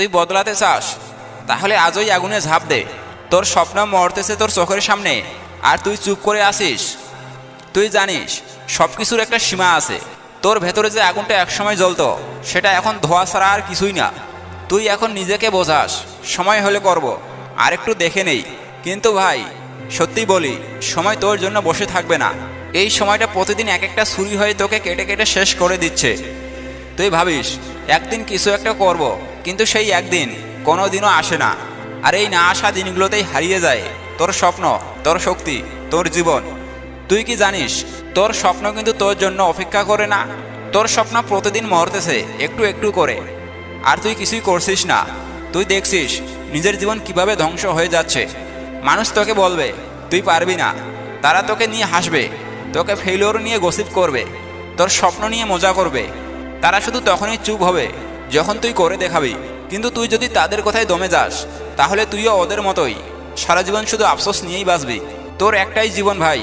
তুই বদলাতে চাস, তাহলে আজই আগুনে ঝাঁপ দে। তোর স্বপ্ন মরতেছে তোর চোখের সামনে, আর তুই চুপ করে আসিস তুই জানিস সব কিছুর একটা সীমা আছে। তোর ভেতরে যে আগুনটা একসময় জ্বলতো, সেটা এখন ধোয়া ছাড়া আর কিছুই না। তুই এখন নিজেকে বোঝাস, সময় হলে করব, আর একটু দেখে নেই। কিন্তু ভাই, সত্যি বলি, সময় তোর জন্য বসে থাকবে না। এই সময়টা প্রতিদিন এক একটা ছুরি হয়ে তোকে কেটে কেটে শেষ করে দিচ্ছে। তুই ভাবিস, একদিন কিছু একটা করব কিন্তু সেই একদিন কোনো দিনও আসে না। আর এই না আসা দিনগুলোতেই হারিয়ে যায় তোর স্বপ্ন, তোর শক্তি, তোর জীবন। তুই কি জানিস, তোর স্বপ্ন কিন্তু তোর জন্য অপেক্ষা করে না? তোর স্বপ্ন প্রতিদিন মরতেছে, একটু একটু করে। আর তুই কিছুই করছিস না। তুই দেখছিস, নিজের জীবন কীভাবে ধ্বংস হয়ে যাচ্ছে। মানুষ তোকে বলবে, তুই পারবি না। তারা তোকে নিয়ে হাসবে, তোকে ফেলিওর নিয়ে গসিপ করবে, তোর স্বপ্ন নিয়ে মজা করবে। তারা শুধু তখনই চুপ হবে যখন তুই করে দেখাবি, কিন্তু তুই যদি তাদের কথায় দমে যাস, তাহলে তুইও ওদের মতোই। সারা জীবন শুধু আফসোস নিয়েই বাঁচবি। তোর একটাই জীবন ভাই।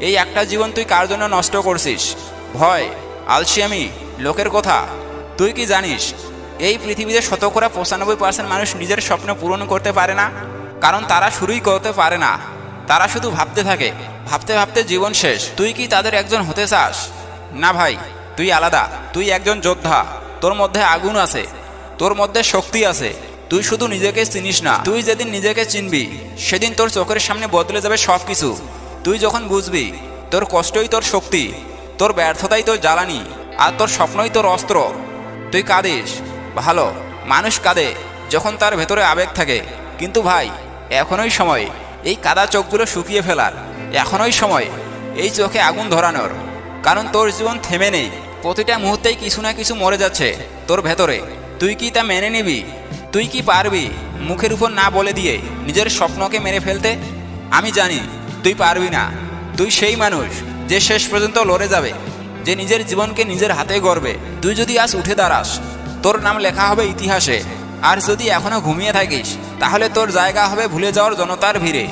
এই একটা জীবন তুই কার জন্য নষ্ট করছিস? ভয় আলসিয়ামি লোকের কথা। তুই কি জানিস, এই পৃথিবীতে শতকরা পঁচানব্বই পার্সেন্ট মানুষ নিজের স্বপ্ন পূরণ করতে পারে না? কারণ তারা শুরুই করতে পারে না। তারা শুধু ভাবতে থাকে, ভাবতে ভাবতে জীবন শেষ। তুই কি তাদের একজন হতে চাস? না ভাই, তুই আলাদা। তুই একজন যোদ্ধা। তোর মধ্যে আগুন আছে, তোর মধ্যে শক্তি আছে, তুই শুধু নিজেকে চিনিস না। তুই যেদিন নিজেকে চিনবি, সেদিন তোর চোখের সামনে বদলে যাবে সব কিছু তুই যখন বুঝবি, তোর কষ্টই তোর শক্তি, তোর ব্যর্থতাই তোর জ্বালানি, আর তোর স্বপ্নই তোর অস্ত্র। তুই কাঁদিস, ভালো, মানুষ কাঁদে, যখন তার ভেতরে আবেগ থাকে। কিন্তু ভাই, এখনই সময়, এই কাদা চোখগুলো শুকিয়ে ফেলার। এখনই সময়, এই চোখে আগুন ধরানোর। কারণ তোর জীবন থেমে নেই। প্রতিটা মুহূর্তেই কিছু না কিছু মরে যাচ্ছে তোর ভেতরে। তুই কি তা মেনে নিবি? তুই কি পারবি মুখের উপর না বলে দিয়ে নিজের স্বপ্নকে মেরে ফেলতে? আমি জানি তুই পারবি না। তুই সেই মানুষ যে শেষ পর্যন্ত লড়ে যাবে, যে নিজের জীবনকে নিজের হাতে গড়বে। তুই যদি আজ উঠে দাঁড়াস, তোর নাম লেখা হবে ইতিহাসে। আর যদি এখনও ঘুমিয়ে থাকিস, তাহলে তোর জায়গা হবে ভুলে যাওয়ার জনতার ভিড়ে।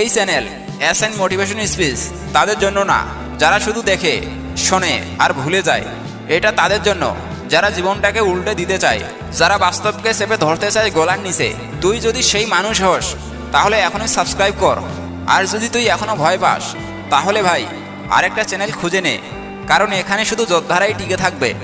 এই channel S N motivation speech তাদের জন্য না, যারা শুধু দেখে। শোনে আর ভুলে যায়। এটা তাদের জন্য। যারা জীবনটাকে উল্টে দিতে চায়, যারা বাস্তবকে চেপে ধরতে চায় গলার নিচে, তুই যদি সেই মানুষ হস, তাহলে এখনই সাবস্ক্রাইব কর। আর যদি তুই এখনও ভয় পাস, তাহলে ভাই, আরেকটা চ্যানেল খুঁজে নে। কারণ এখানে শুধু যোদ্ধারাই টিকে থাকবে।